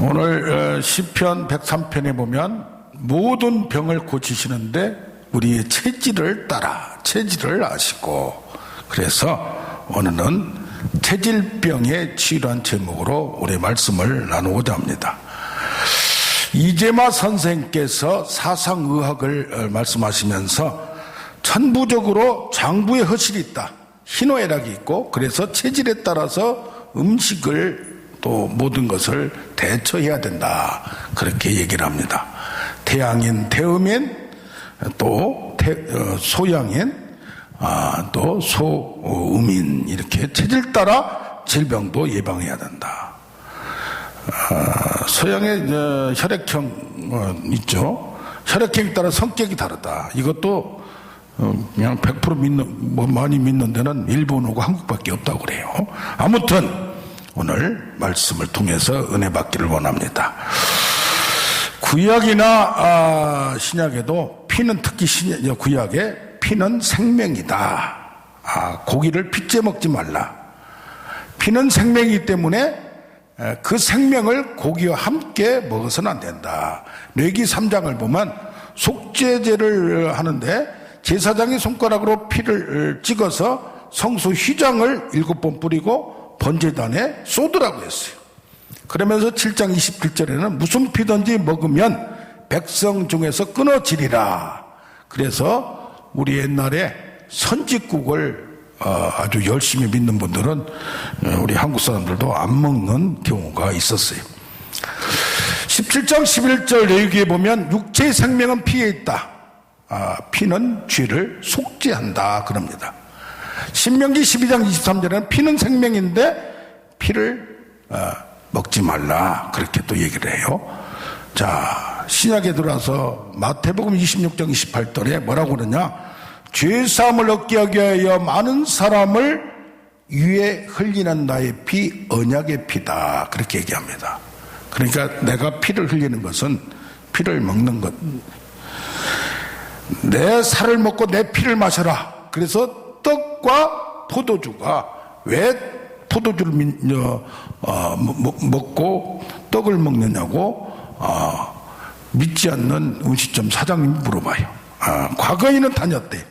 오늘 어, 시편 103편에 보면 모든 병을 고치시는데 우리의 체질을 따라 체질을 아시고 그래서 오늘은 체질병에 치유한 제목으로 우리 말씀을 나누고자 합니다. 이재마 선생께서 사상의학을 어, 말씀하시면서 천부적으로 장부에 허실이 있다. 희노애락이 있고 그래서 체질에 따라서 음식을 또 모든 것을 대처해야 된다. 그렇게 얘기를 합니다. 태양인, 태음인, 또 태, 어, 소양인, 아, 또 소음인 이렇게 체질 따라 질병도 예방해야 된다. 아, 소양의 저, 혈액형 어, 있죠. 혈액형에 따라 성격이 다르다. 이것도 어, 그냥 100% 믿는 뭐 많이 믿는 데는 일본하고 한국밖에 없다고 그래요. 아무튼 오늘 말씀을 통해서 은혜 받기를 원합니다. 구약이나 아, 신약에도 피는 특히 신, 구약에 피는 생명이다. 아, 고기를 핏째 먹지 말라. 피는 생명이기 때문에 에, 그 생명을 고기와 함께 먹어서는 안 된다. 뇌기 3장을 보면 속죄제를 하는데 제사장이 손가락으로 피를 찍어서 성소 휘장을 일곱 번 뿌리고 번제단에 쏟으라고 했어요. 그러면서 7장 27절에는 무슨 피든지 먹으면 백성 중에서 끊어지리라. 그래서 우리 옛날에 선짓국을 어, 아주 열심히 믿는 분들은 어, 우리 한국 사람들도 안 먹는 경우가 있었어요. 17장 11절 내기에 보면 육체의 생명은 피에 있다. 아, 피는 죄를 속죄한다 그럽니다. 신명기 12장 23절에는 피는 생명인데 피를 어, 먹지 말라 그렇게 또 얘기를 해요. 자 신약에 들어와서 마태복음 26장 28절에 뭐라고 그러냐 죄 사함을 얻게 하기 위하여 많은 사람을 위에 흘리는 나의 피 언약의 피다 그렇게 얘기합니다. 그러니까 내가 피를 흘리는 것은 피를 먹는 것. 내 살을 먹고 내 피를 마셔라. 그래서 떡과 포도주가 왜 포도주를 민- 어, 어, 먹- 먹고 떡을 먹느냐고 어, 믿지 않는 음식점 사장님이 물어봐요. 아, 과거에는 다녔대요.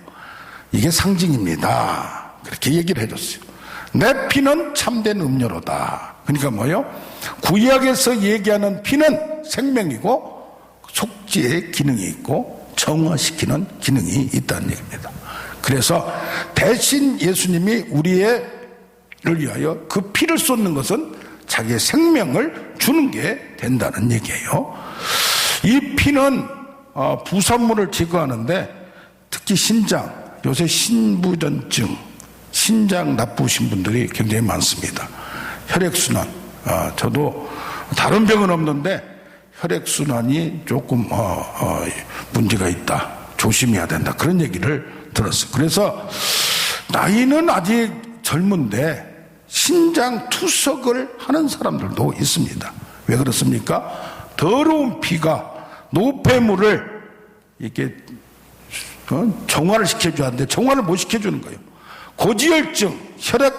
이게 상징입니다. 그렇게 얘기를 해줬어요. 내 피는 참된 음료로다. 그러니까 뭐요? 구약에서 얘기하는 피는 생명이고 속죄의 기능이 있고 정화시키는 기능이 있다는 얘기입니다. 그래서 대신 예수님이 우리를 위하여 그 피를 쏟는 것은 자기의 생명을 주는 게 된다는 얘기예요. 이 피는 어, 부산물을 제거하는데 특히 신장, 요새 신부전증, 신장 나쁘신 분들이 굉장히 많습니다. 혈액순환, 아, 저도 다른 병은 없는데 혈액순환이 조금 어, 어, 문제가 있다. 조심해야 된다. 그런 얘기를 들었어요. 그래서 나이는 아직 젊은데 신장 투석을 하는 사람들도 있습니다. 왜 그렇습니까? 더러운 피가 노폐물을 이렇게 어? 정화를 시켜줘야 하는데 정화를 못 시켜주는 거예요. 고지혈증, 혈액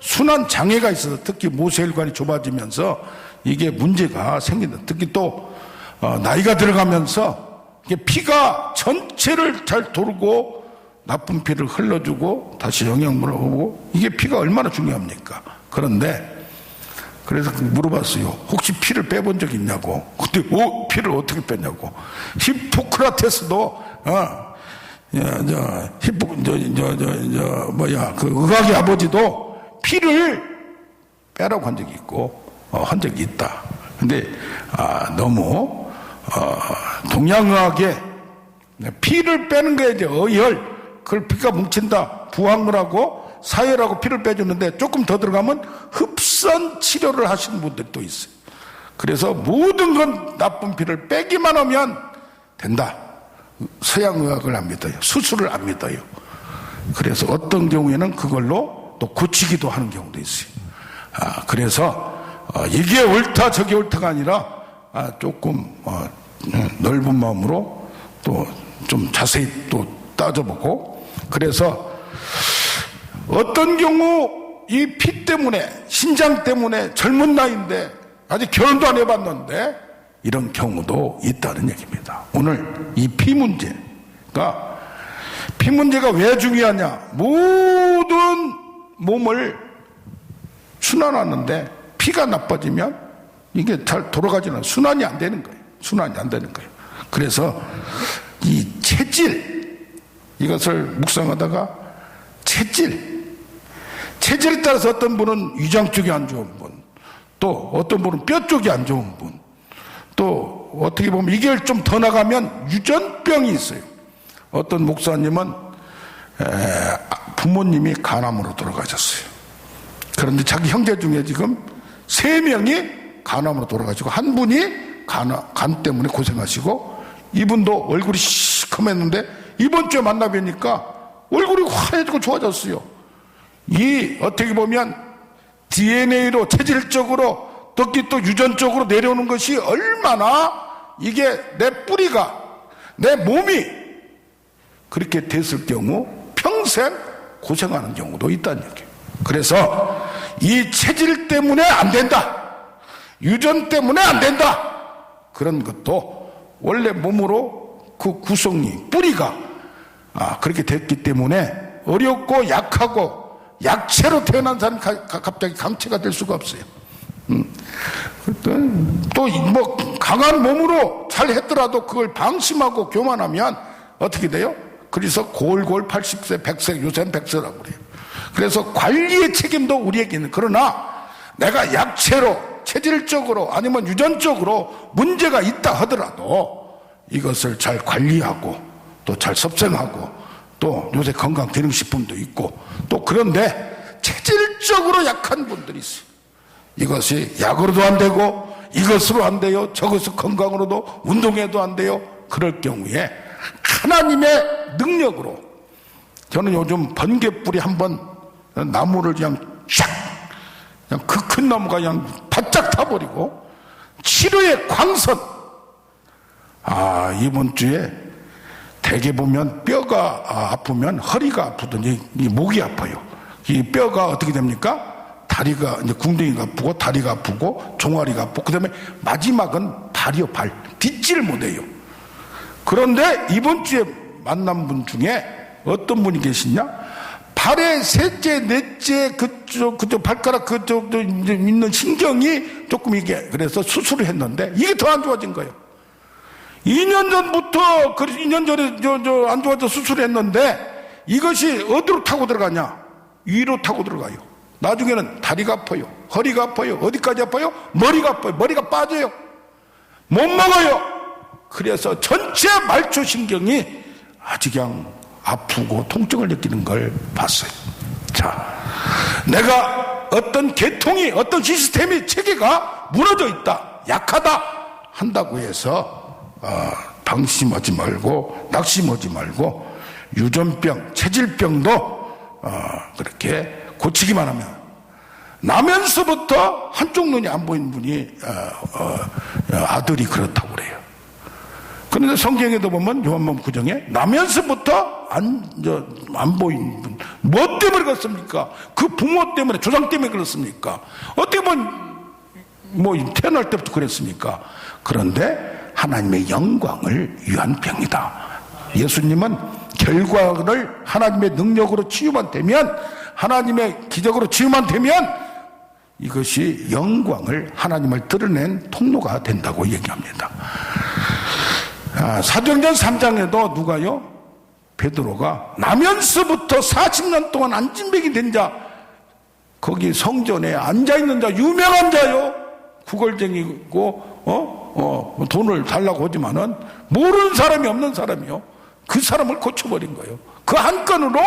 순환 장애가 있어서 특히 모세혈관이 좁아지면서 이게 문제가 생긴다. 특히 또 어, 나이가 들어가면서 피가 전체를 잘 돌고 나쁜 피를 흘러주고 다시 영양분을 오고 이게 피가 얼마나 중요합니까? 그런데 그래서 물어봤어요. 혹시 피를 빼본 적 있냐고. 근데 오, 피를 어떻게 뺐냐고. 히포크라테스도 어, 야, 저, 히포, 저, 저, 저, 저, 뭐야, 그 의학의 아버지도 피를 빼라고 한 적이 있고, 어, 한 적이 있다. 근데, 아, 너무, 어, 동양의학에 피를 빼는 거에 이제 어혈, 그걸 피가 뭉친다. 부항물하고 사혈하고 피를 빼주는데 조금 더 들어가면 흡선 치료를 하시는 분들도 있어요. 그래서 모든 건 나쁜 피를 빼기만 하면 된다. 서양 의학을 안 믿어요. 수술을 안 믿어요. 그래서 어떤 경우에는 그걸로 또 고치기도 하는 경우도 있어요. 아, 그래서 어, 이게 옳다 저게 옳다가 아니라 아, 조금 어, 넓은 마음으로 또 좀 자세히 또 따져보고 그래서 어떤 경우 이 피 때문에 신장 때문에 젊은 나이인데 아직 결혼도 안 해봤는데 이런 경우도 있다는 얘기입니다. 오늘 이 피 문제가 피 문제가 왜 중요하냐? 모든 몸을 순환하는데 피가 나빠지면 이게 잘 돌아가지는 순환이 안 되는 거예요. 순환이 안 되는 거예요. 그래서 이 체질 이것을 묵상하다가 체질 체질에 따라서 어떤 분은 위장 쪽이 안 좋은 분, 또 어떤 분은 뼈 쪽이 안 좋은 분, 또 어떻게 보면 이게 좀 더 나가면 유전병이 있어요. 어떤 목사님은 에, 부모님이 간암으로 돌아가셨어요. 그런데 자기 형제 중에 지금 세 명이 간암으로 돌아가시고 한 분이 간, 간 때문에 고생하시고 이분도 얼굴이 시커맸는데 이번 주에 만나 뵈니까 얼굴이 환해지고 좋아졌어요. 이 어떻게 보면 DNA로 체질적으로 특히 또 유전적으로 내려오는 것이 얼마나 이게 내 뿌리가 내 몸이 그렇게 됐을 경우 평생 고생하는 경우도 있다는 얘기예요. 그래서 이 체질 때문에 안 된다. 유전 때문에 안 된다. 그런 것도 원래 몸으로 그 구성이 뿌리가 아, 그렇게 됐기 때문에 어렵고 약하고 약체로 태어난 가- 갑자기 강체가 될 수가 없어요. 또뭐 강한 몸으로 잘 했더라도 그걸 방심하고 교만하면 어떻게 돼요? 그래서 골골 80세, 100세, 요새는 100세라고 그래요. 그래서 관리의 책임도 우리에게 있는 그러나 내가 약체로 체질적으로 아니면 유전적으로 문제가 있다 하더라도 이것을 잘 관리하고 또 잘 섭생하고 또 요새 건강 기능식품도 있고 또 그런데 체질적으로 약한 분들이 있어요. 이것이 약으로도 안 되고 이것으로 안 돼요. 저것을 건강으로도 운동해도 안 돼요. 그럴 경우에 하나님의 능력으로 저는 요즘 번개불이 한번 나무를 그냥 쫙 그냥 그 큰 나무가 그냥 바짝 타버리고 치료의 광선 아 이번 주에 대개 보면 뼈가 아, 아프면 허리가 이 목이 아파요. 이 뼈가 어떻게 됩니까? 다리가 이제 궁둥이가 아프고 다리가 아프고 종아리가 아프고 그다음에 마지막은 발이요 발 딛지를 못해요. 그런데 이번 주에 만난 분 중에 어떤 분이 계시냐? 발의 셋째, 넷째 그쪽 그쪽 발가락 그쪽도 있는 신경이 조금 이게 그래서 수술을 했는데 이게 더 안 좋아진 거예요. 2년 전부터 그 2년 전에 저 저 안 좋아져 수술했는데 이것이 어디로 타고 들어가냐? 위로 타고 들어가요. 나중에는 다리가 아파요. 허리가 아파요. 어디까지 아파요? 머리가 아파요. 머리가 빠져요. 못 먹어요. 그래서 전체 말초 신경이 아주 그냥 아프고 통증을 느끼는 걸 봤어요. 자, 내가 어떤 계통이, 어떤 시스템이 체계가 무너져 있다, 약하다 한다고 해서 어, 방심하지 말고 낙심하지 말고 유전병, 체질병도 어, 그렇게 고치기만 하면 나면서부터 한쪽 눈이 안 보이는 분이 어, 어, 어, 아들이 그렇다고 그래요. 그런데 성경에도 보면 요한복음 구정에 나면서부터 안, 저, 안 보이는 분. 뭐 때문에 그렇습니까? 그 부모 때문에, 조상 때문에 그렇습니까? 어떻게 보면, 뭐, 태어날 때부터 그랬습니까? 그런데 하나님의 영광을 위한 병이다. 예수님은 결과를 하나님의 능력으로 치유만 되면, 하나님의 기적으로 치유만 되면, 이것이 영광을 하나님을 드러낸 통로가 된다고 얘기합니다. 아, 사도행전 3장에도 누가요? 베드로가 나면서부터 40년 동안 안진뱅이 된 자, 거기 성전에 앉아있는 자, 유명한 자요. 구걸쟁이고, 어? 어, 돈을 달라고 하지만은, 모르는 사람이 없는 사람이요. 그 사람을 고쳐버린 거예요. 그 한 건으로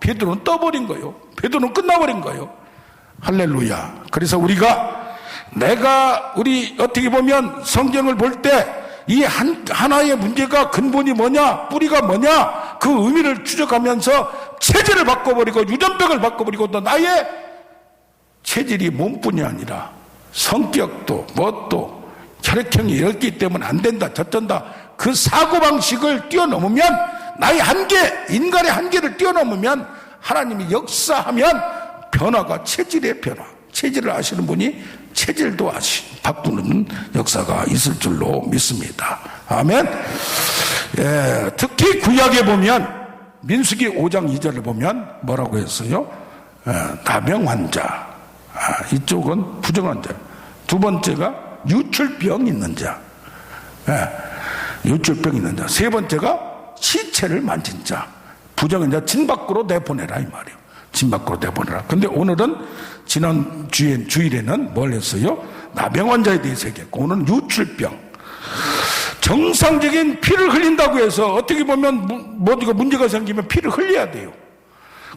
베드로는 떠버린 거예요. 베드로는 끝나버린 거예요. 할렐루야. 그래서 우리가 내가 우리 어떻게 보면 성경을 볼 때 이 한, 하나의 문제가 근본이 뭐냐, 뿌리가 뭐냐, 그 의미를 추적하면서 체질을 바꿔버리고 유전병을 바꿔버리고 또 나의 체질이 몸뿐이 아니라 성격도 뭣도 혈액형이 이렇기 때문에 안 된다, 저쩐다. 그 사고방식을 뛰어넘으면 나의 한계, 인간의 한계를 뛰어넘으면 하나님이 역사하면 변화가 체질의 변화. 체질을 아시는 분이 체질도 아시 바꾸는 역사가 있을 줄로 믿습니다. 아멘. 예, 특히 구약에 보면 민수기 5장 2절을 보면 뭐라고 했어요? 예, 나병 환자. 아, 이쪽은 부정 환자. 두 번째가 유출병 있는 자. 예, 유출병 있는 자. 세 번째가 시체를 만진 자. 부정한 자, 진 밖으로 내보내라, 이 말이에요. 진 밖으로 내보내라. 근데 오늘은 지난 주일, 주일에는 뭘 했어요? 나병 환자에 대해서 얘기했고, 오늘은 유출병. 정상적인 피를 흘린다고 해서 어떻게 보면 뭐 이거 문제가 생기면 피를 흘려야 돼요.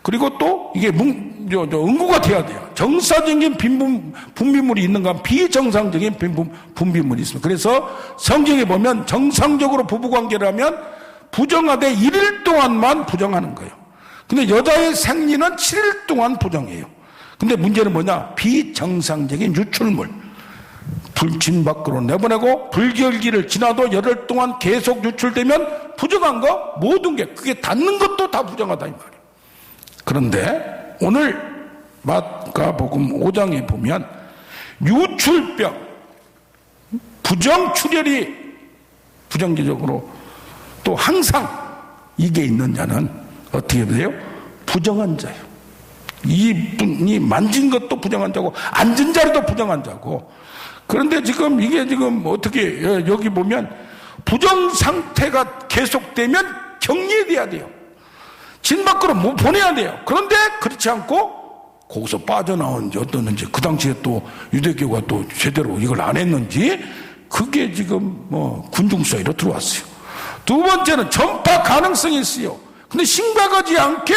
그리고 또 이게 문, 저, 저 응고가 돼야 돼요. 정상적인 빈분, 분비물이 있는가 비정상적인 빈분, 분비물이 있습니다. 그래서 성경에 보면 정상적으로 부부관계라면 부정하되 1일 동안만 부정하는 거예요. 근데 여자의 생리는 7일 동안 부정해요. 근데 문제는 뭐냐? 비정상적인 유출물. 불진 밖으로 내보내고 불결기를 지나도 열흘 동안 계속 유출되면 부정한 거 모든 게 그게 닿는 것도 다 부정하다 이 말이에요. 그런데 오늘 마가복음 5장에 보면 유출병 부정출혈이 부정기적으로 또 항상 이게 있는 자는 어떻게 돼요? 부정한 자예요. 이분이 만진 것도 부정한 자고 앉은 자리도 부정한 자고 그런데 지금 이게 지금 어떻게 예, 여기 보면 부정 상태가 계속되면 격리돼야 돼요. 진 밖으로 못 보내야 돼요. 그런데 그렇지 않고 거기서 빠져나온지 어떻는지 그 당시에 또 유대교가 또 제대로 이걸 안 했는지 그게 지금 뭐 군중 사이로 들어왔어요. 두 번째는 전파 가능성이 있어요. 근데 심각하지 않게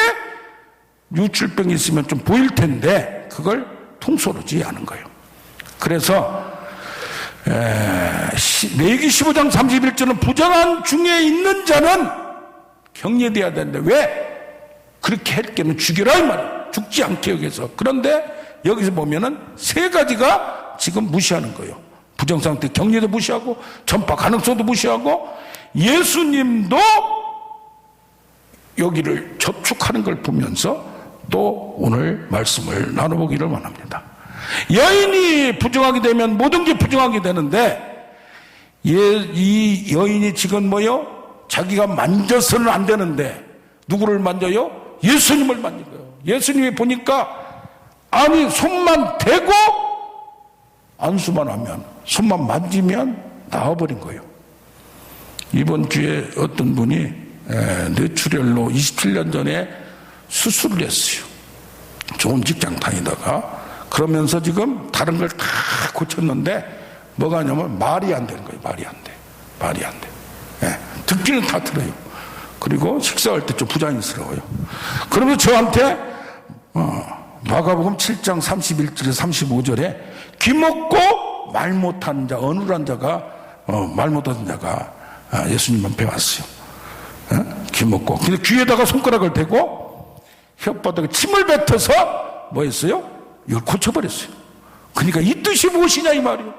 유출병이 있으면 좀 보일 텐데 그걸 통솔하지 않은 거예요. 그래서 내기 15장 31절은 부정한 중에 있는 자는 격려돼야 되는데 왜 그렇게 할 게는 죽여라 이 말이에요. 죽지 않게 여기서 그런데 여기서 보면은 세 가지가 지금 무시하는 거예요. 부정 상태 격려도 무시하고 전파 가능성도 무시하고 예수님도 여기를 접촉하는 걸 보면서 또 오늘 말씀을 나눠보기를 원합니다. 여인이 부정하게 되면 모든 게 부정하게 되는데 이 여인이 지금 뭐요? 자기가 만져서는 안 되는데 누구를 만져요? 예수님을 만진 거예요. 예수님이 보니까 아니 손만 대고 안수만 하면 손만 만지면 나와버린 거예요. 이번 주에 어떤 분이 뇌출혈로 27년 전에 수술을 했어요. 좋은 직장 다니다가 그러면서 지금 다른 걸 다 고쳤는데 뭐가 하냐면 말이 안 되는 거예요. 말이 안 돼. 말이 안 돼. 예, 듣기는 다 들어요. 그리고 식사할 때 좀 부자연스러워요. 그러면서 저한테 어, 마가복음 7장 31절에 35절에 귀 먹고 말 못하는 자, 어눌한 자가 어, 말 못하는 자가 아, 예수님 앞에 왔어요. 예? 귀먹고 근데 귀에다가 손가락을 대고 혓바닥에 침을 뱉어서 뭐 했어요? 이걸 고쳐버렸어요. 그러니까 이 뜻이 무엇이냐 이 말이에요.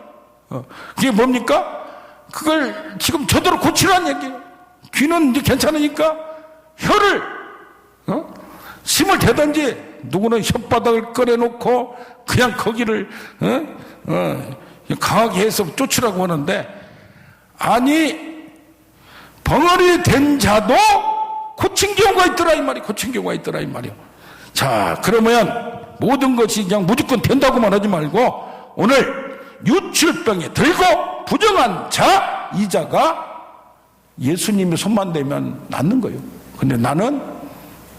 어, 그게 뭡니까? 그걸 지금 저대로 고치라는 얘기예요. 귀는 괜찮으니까 혀를 어? 심을 대든지 누구는 혓바닥을 꺼내놓고 그냥 거기를 어? 어, 강하게 해서 쫓으라고 하는데 아니 벙어리 된 자도 고친 경우가 있더라 이 말이 고친 경우가 있더라 이 말이요. 자 그러면 모든 것이 그냥 무조건 된다고만 하지 말고 오늘 유출병에 들고 부정한 자, 이 자가 예수님의 손만 대면 낫는 거예요. 근데 나는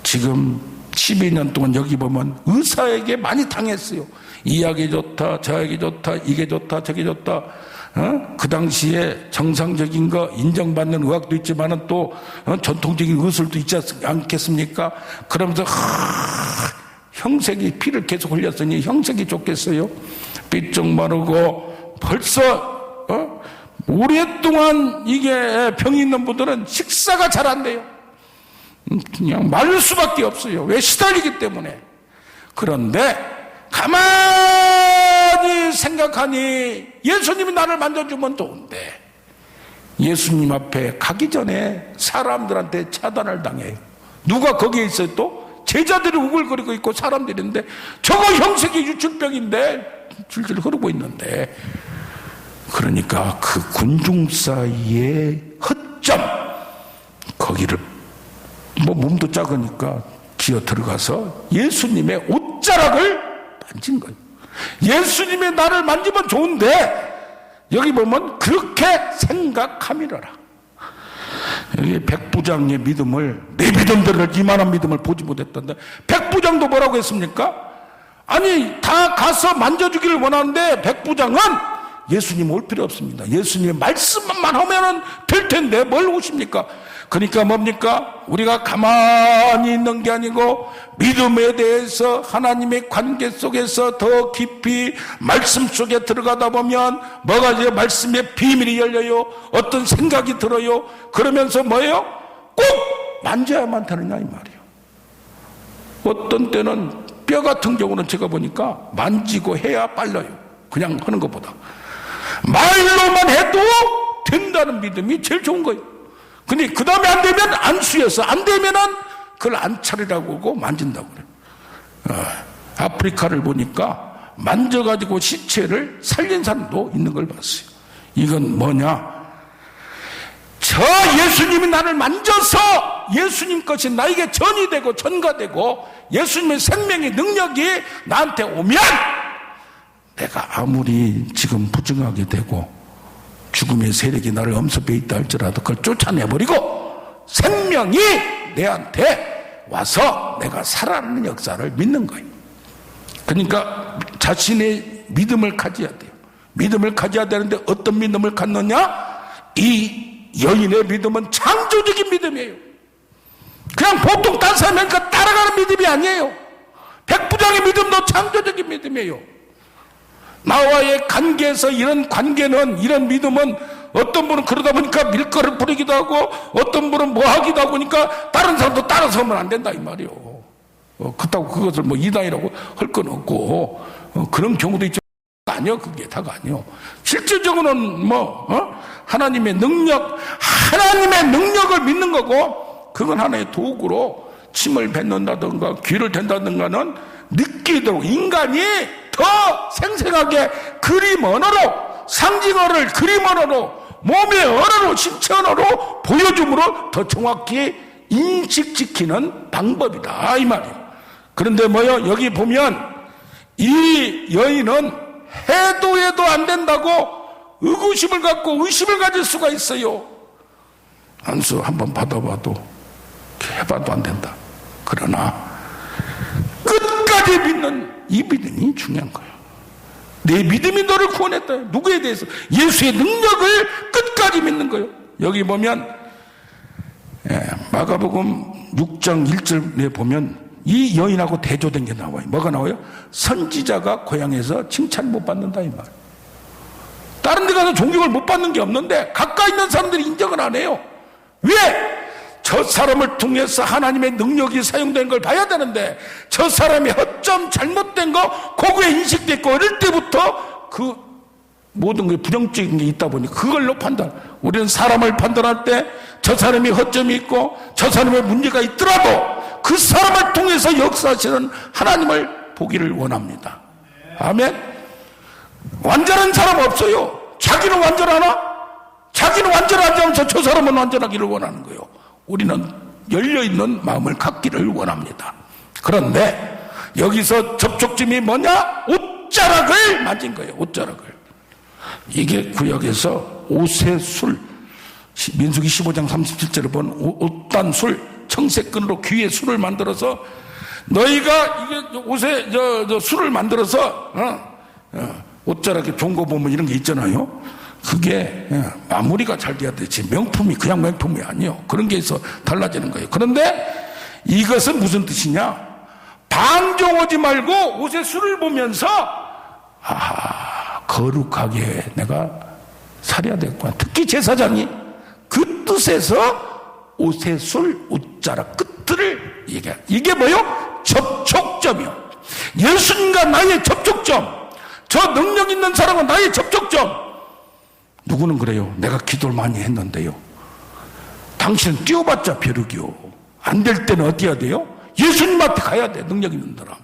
지금 12년 동안 여기 보면 의사에게 많이 당했어요. 이 약이 좋다, 저 약이 좋다, 이게 좋다, 저게 좋다. 어? 그 당시에 정상적인 거 인정받는 의학도 있지만은 또 어? 전통적인 의술도 있지 않겠습니까? 그러면서 하, 형색이 피를 계속 흘렸으니 형색이 좋겠어요? 삐쩍 마르고 벌써 어? 오랫동안 이게 병이 있는 분들은 식사가 잘 안 돼요. 음, 그냥 말릴 수밖에 없어요. 왜 시달리기 때문에. 그런데 가만히 생각하니 예수님이 나를 만져주면 좋은데 예수님 앞에 가기 전에 사람들한테 차단을 당해요. 누가 거기에 있어요 또? 제자들이 우글거리고 있고 사람들인데 저거 형색이 유출병인데 줄줄 흐르고 있는데 그러니까 그 군중 사이의 허점 거기를 뭐 몸도 작으니까 기어 들어가서 예수님의 옷자락을 만진 거예요. 예수님의 나를 만지면 좋은데 여기 보면 그렇게 생각함이라라. 여기 백부장의 믿음을 내 믿음대로 이만한 믿음을 보지 못했던데 백부장도 뭐라고 했습니까? 아니 다 가서 만져주기를 원하는데 백부장은 예수님 올 필요 없습니다. 예수님의 말씀만 하면은 될 텐데 뭘 오십니까? 그러니까 뭡니까? 우리가 가만히 있는 게 아니고 믿음에 대해서 하나님의 관계 속에서 더 깊이 말씀 속에 들어가다 보면 뭐가 이제 말씀의 비밀이 열려요. 어떤 생각이 들어요. 그러면서 뭐예요? 꼭 만져야만 되느냐 이 말이에요. 어떤 때는 뼈 같은 경우는 제가 보니까 만지고 해야 빨라요. 그냥 하는 것보다. 말로만 해도 된다는 믿음이 제일 좋은 거예요. 근데 그 다음에 안 되면 안수여서 안 되면은 그걸 안차리라고 하고 만진다고 그래요. 어, 아프리카를 보니까 만져가지고 시체를 살린 사람도 있는 걸 봤어요. 이건 뭐냐? 저 예수님이 나를 만져서 예수님 것이 나에게 전이 되고 전가되고 예수님의 생명의 능력이 나한테 오면 내가 아무리 지금 부정하게 되고 죽음의 세력이 나를 엄습해 있다 할지라도 그걸 쫓아내버리고 생명이 내한테 와서 내가 살아나는 역사를 믿는 거예요. 그러니까 자신의 믿음을 가져야 돼요. 믿음을 가져야 되는데 어떤 믿음을 갖느냐? 이 여인의 믿음은 창조적인 믿음이에요. 그냥 보통 딴 사람이 따라가는 믿음이 아니에요. 백부장의 믿음도 창조적인 믿음이에요. 나와의 관계에서 이런 관계는 이런 믿음은 어떤 분은 그러다 보니까 밀가루 뿌리기도 하고 어떤 분은 뭐 하기도 하고 그러니까 다른 사람도 따라서면 안 된다 이 말이요. 어, 그렇다고 그것을 뭐 이단이라고 할 건 없고 어, 그런 경우도 있죠. 아니요 그게 다가 아니요. 실질적으로는 뭐 어? 하나님의 능력 하나님의 능력을 믿는 거고 그건 하나의 도구로 침을 뱉는다든가 귀를 댄다든가는 느끼도록 인간이 더 생생하게 그림 언어로 상징 언어를 그림 언어로 몸의 언어로 신체 언어로 보여줌으로 더 정확히 인식지키는 방법이다 이 말이에요. 그런데 뭐요 여기 보면 이 여인은 해도 해도 안 된다고 의구심을 갖고 의심을 가질 수가 있어요. 안수 한번 받아봐도 해봐도 안 된다. 그러나 끝까지 믿는 이 믿음이 중요한 거예요. 내 믿음이 너를 구원했다. 누구에 대해서? 예수의 능력을 끝까지 믿는 거예요. 여기 보면 예, 마가복음 6장 1절에 보면 이 여인하고 대조된 게 나와요. 뭐가 나와요? 선지자가 고향에서 칭찬 못 받는다 이 말. 다른 데 가서 존경을 못 받는 게 없는데 가까이 있는 사람들이 인정을 안 해요. 왜? 저 사람을 통해서 하나님의 능력이 사용된 걸 봐야 되는데 저 사람이 허점 잘못된 거 고구에 인식됐고 어릴 때부터 그 모든 게 부정적인 게 있다 보니 그걸로 판단. 우리는 사람을 판단할 때 저 사람이 허점이 있고 저 사람의 문제가 있더라도 그 사람을 통해서 역사하시는 하나님을 보기를 원합니다. 아멘. 완전한 사람 없어요. 자기는 완전하나? 자기는 완전하지 않으면서 저 사람은 완전하기를 원하는 거예요. 우리는 열려있는 마음을 갖기를 원합니다. 그런데 여기서 접촉점이 뭐냐? 옷자락을 만진 거예요. 옷자락을. 이게 구역에서 옷의 술, 민수기 15장 37절에 본 옷단 술, 청색끈으로 귀에 술을 만들어서 너희가 이게 옷에 저, 저 술을 만들어서 어, 어, 옷자락에 거 보면 이런 게 있잖아요. 그게 예, 마무리가 잘 돼야 되지 명품이 그냥 명품이 아니요. 그런 게 있어 달라지는 거예요. 그런데 이것은 무슨 뜻이냐? 방종하지 말고 옷에 술을 보면서 아 거룩하게 내가 살아야 되겠구나. 특히 제사장이 그 뜻에서 옷에 술 옷자락 끝들을 얘기해. 이게 뭐요? 접촉점이요. 예수님과 나의 접촉점 저 능력 있는 사람과 나의 접촉점 누구는 그래요. 내가 기도를 많이 했는데요. 당신은 뛰어봤자 벼룩이요. 안 될 때는 어디 해야 돼요? 예수님 앞에 가야 돼. 능력 있는 사람.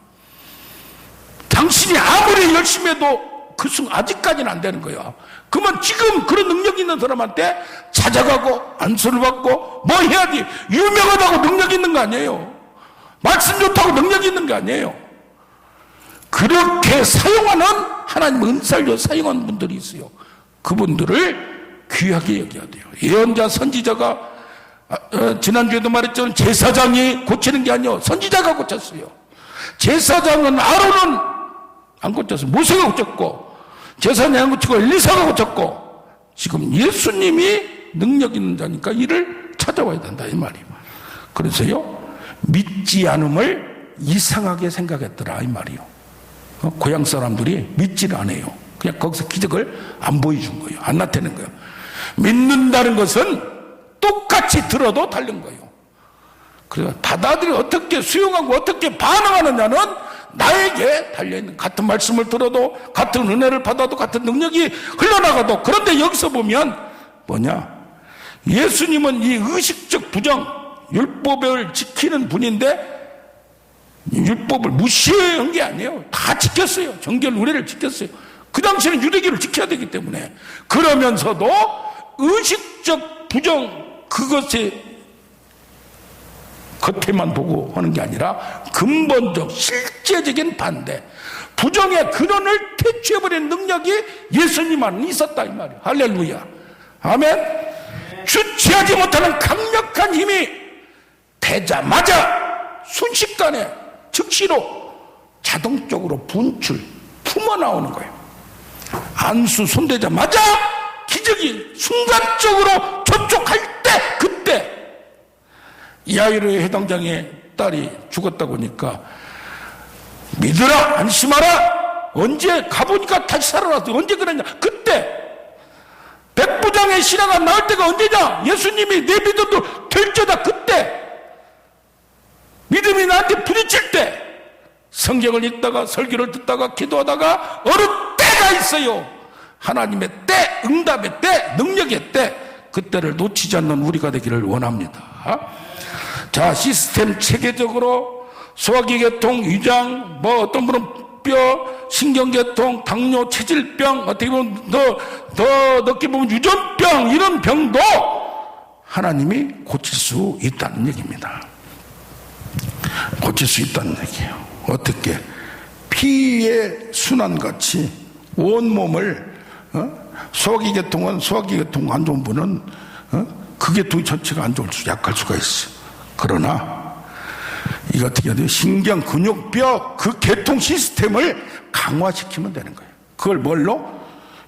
당신이 아무리 열심히 해도 그 순간 아직까지는 안 되는 거야. 그러면 지금 그런 능력 있는 사람한테 찾아가고 안수를 받고 뭐 해야지 유명하다고 능력 있는 거 아니에요. 말씀 좋다고 능력 있는 거 아니에요. 그렇게 사용하는 하나님 은살로 사용하는 분들이 있어요. 그분들을 귀하게 여겨야 돼요. 예언자 선지자가 아, 어, 지난주에도 말했지만 제사장이 고치는 게 아니요 선지자가 고쳤어요. 제사장은 아론은 안 고쳤어요. 모세가 고쳤고 제사장이 안 고치고 엘리사가 고쳤고 지금 예수님이 능력 있는 자니까 이를 찾아와야 된다 이 말이에요. 그래서요 믿지 않음을 이상하게 생각했더라 이 말이요. 어, 고향 사람들이 믿지를 않아요. 그냥 거기서 기적을 안 보여준 거예요. 안 나타낸 거예요. 믿는다는 것은 똑같이 들어도 다른 거예요. 그래서 받아들이 어떻게 수용하고 어떻게 반응하느냐는 나에게 달려있는 같은 말씀을 들어도 같은 은혜를 받아도 같은 능력이 흘러나가도 그런데 여기서 보면 뭐냐 예수님은 이 의식적 부정 율법을 지키는 분인데 율법을 무시한 게 아니에요 다 지켰어요 정결 우례를 지켰어요 그 당시에는 유대교를 지켜야 되기 때문에. 그러면서도 의식적 부정 그것에 겉에만 보고 하는 게 아니라 근본적 실제적인 반대. 부정의 근원을 퇴치해버리는 능력이 예수님 안에 있었다 이 말이에요 할렐루야. 아멘. 주체하지 못하는 강력한 힘이 되자마자 순식간에 즉시로 자동적으로 분출 품어 나오는 거예요 안수 손대자마자 기적이 순간적으로 접촉할 때 그때 야이로의 해당장의 딸이 죽었다고 하니까 믿으라 안심하라 언제 가보니까 다시 살아났어. 언제 그랬냐? 그때 백부장의 신화가 나올 때가 언제냐? 예수님이 내 믿음도 될지다. 그때 믿음이 나한테 부딪힐 때 성경을 읽다가 설교를 듣다가 기도하다가 어느 있어요 하나님의 때 응답의 때 능력의 때 그때를 놓치지 않는 우리가 되기를 원합니다 자, 시스템 체계적으로 소화기 계통, 위장, 뭐 어떤 분은 뼈, 신경계통, 당뇨, 체질병, 어떻게 보면 더, 더 넓게 보면 유전병, 이런 병도 하나님이 고칠 수 있다는 얘기입니다. 고칠 수 있다는 얘기예요. 어떻게? 피의 순환같이 온몸을, 어? 소화기 계통은 소화기 계통 안 좋은 분은, 어? 그 계통이 전체가 안 좋을 수, 약할 수가 있어요. 그러나 이거 어떻게 해야 돼요? 신경, 근육, 뼈, 그 계통 시스템을 강화시키면 되는 거예요. 그걸 뭘로?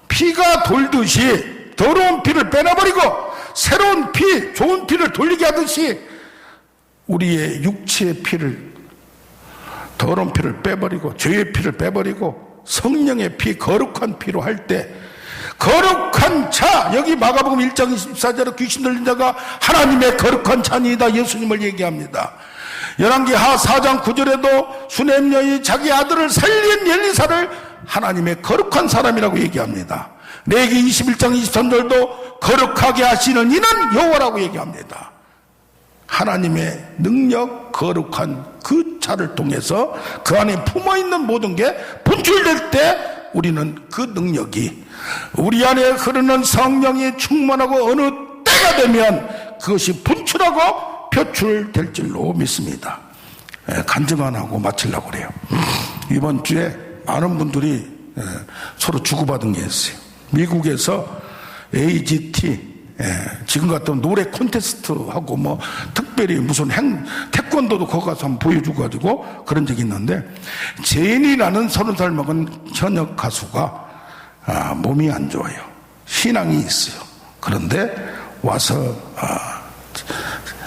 피가 돌듯이 더러운 피를 빼놔버리고 새로운 피, 좋은 피를 돌리게 하듯이 우리의 육체의 피를 더러운 피를 빼버리고 죄의 피를 빼버리고 성령의 피, 거룩한 피로 할 때 거룩한 차 여기 마가복음 1장 24절에 귀신 들린 자가 하나님의 거룩한 찬이다. 예수님을 얘기합니다. 열왕기 하 4장 9절에도 수냄 여인이 자기 아들을 살린 엘리사를 하나님의 거룩한 사람이라고 얘기합니다. 레기 21장 23절도 거룩하게 하시는 이는 여호와라고 얘기합니다 하나님의 능력 거룩한 그 차를 통해서 그 안에 품어 있는 모든 게 분출될 때 우리는 그 능력이 우리 안에 흐르는 성령이 충만하고 어느 때가 되면 그것이 분출하고 표출될 줄로 믿습니다. 예, 간증만 하고 마치려고 그래요. 이번 주에 많은 분들이 예, 서로 주고받은 게 있어요. 미국에서 AGT 예, 지금 같은 노래 콘테스트 하고 뭐 특별히 무슨 행 태권도도 거기 가서 한번 보여주고 가지고 그런 적이 있는데 제인이라는 서른 살 먹은 현역 가수가 아, 몸이 안 좋아요. 신앙이 있어요. 그런데 와서 아,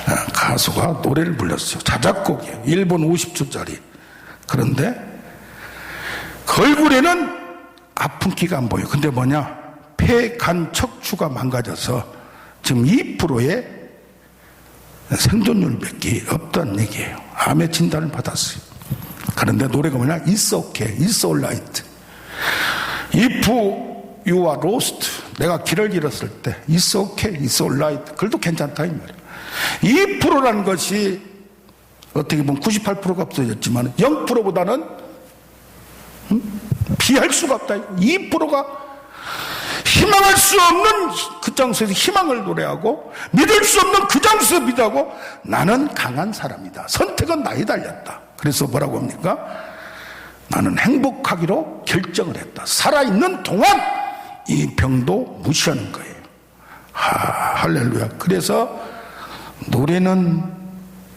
아, 가수가 노래를 불렀어요. 자작곡이에요. 1분 50초짜리. 그런데 그 얼굴에는 아픈 키가 안 보여. 근데 뭐냐? 폐, 간, 척추가 망가져서 지금 2%의 생존율밖에 없다는 얘기예요. 암의 진단을 받았어요. 그런데 노래가 뭐냐? It's okay, it's alright. If you are lost, 내가 길을 잃었을 때 It's okay, it's alright. 그래도 괜찮다 이 말이에요. 2%라는 것이 어떻게 보면 98%가 없어졌지만 0%보다는 비할 수가 없다. 2%가 희망할 수 없는 그 장소에서 희망을 노래하고 믿을 수 없는 그 장소에서 믿하고 나는 강한 사람이다. 선택은 나에 달렸다. 그래서 뭐라고 합니까? 나는 행복하기로 결정을 했다. 살아있는 동안 이 병도 무시하는 거예요. 하, 할렐루야. 그래서 노래는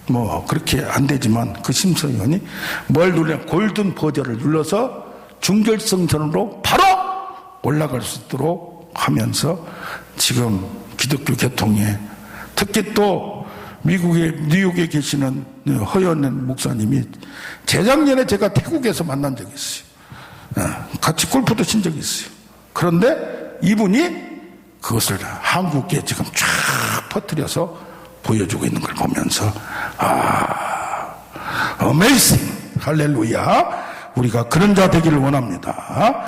뭐 그렇게 안 되지만 그 심성 의원이 뭘 눌러 골든 버저를 눌러서 중결성전으로 바로 올라갈 수 있도록 하면서 지금 기독교 개통에 특히 또 미국의 뉴욕에 계시는 허연은 목사님이 재작년에 제가 태국에서 만난 적이 있어요. 어, 같이 골프도 친 적이 있어요. 그런데 이분이 그것을 한국에 지금 쫙 퍼뜨려서 보여주고 있는 걸 보면서 아, 어메이싱 할렐루야 우리가 그런 자 되기를 원합니다.